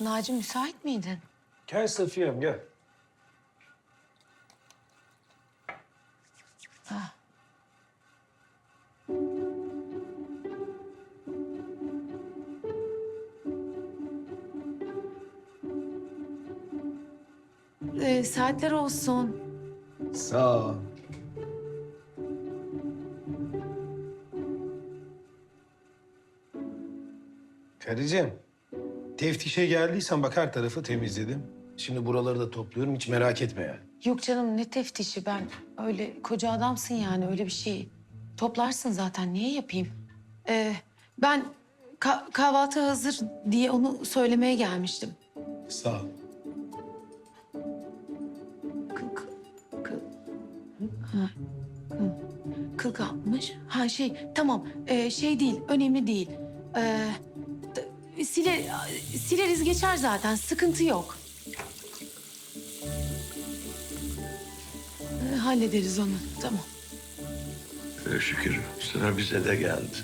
Naci müsait miydin? Gel Safiye'm gel. Ee, saatler olsun. Sağ ol. Karıcığım, teftişe geldiysen bak her tarafı temizledim. Şimdi buraları da topluyorum hiç merak etme yani. Yok canım ne teftişi ben öyle koca adamsın yani öyle bir şey. Toplarsın zaten niye yapayım? Ee, ben ka- kahvaltı hazır diye onu söylemeye gelmiştim. Sağ ol. Kıl, kıl, kıl. Ha, kıl, kıl kalkmış. Ha şey tamam ee, şey değil önemli değil. Ee, sile, sileriz geçer zaten sıkıntı yok. Ee, hallederiz onu tamam. Ee, şükür sıra bize de geldi.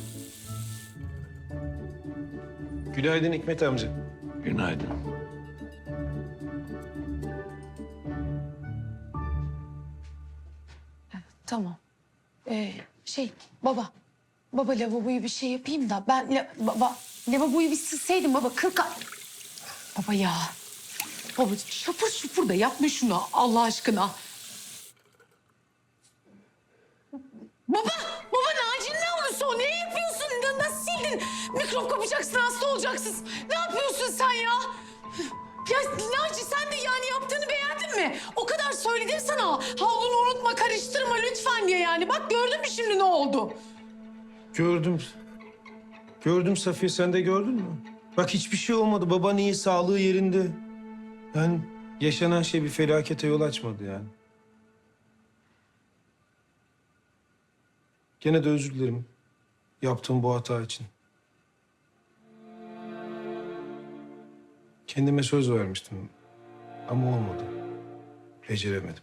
Günaydın Hikmet amca. Günaydın. Tamam. Ee, şey baba. Baba lavaboyu bir şey yapayım da ben la- baba lavaboyu bir silseydim baba kıl ka- Baba ya. Baba şapur şupur da yapma şunu Allah aşkına. Baba, baba Naci'nin yavrusu o. Ne yapıyorsun? Na- Nasıl sildin? Mikrop kapacaksın, hasta olacaksın. Ne yapıyorsun sen ya? Ya Naci sen de yani yaptığını beğendin mi? O kadar söyledim sana. Havlunu unutma, karıştırma lütfen diye yani. Bak gördün mü şimdi ne oldu? Gördüm. Gördüm Safiye sen de gördün mü? Bak hiçbir şey olmadı. Baban iyi, sağlığı yerinde. Yani yaşanan şey bir felakete yol açmadı yani. Gene de özür dilerim yaptığım bu hata için. Kendime söz vermiştim ama olmadı. Beceremedim.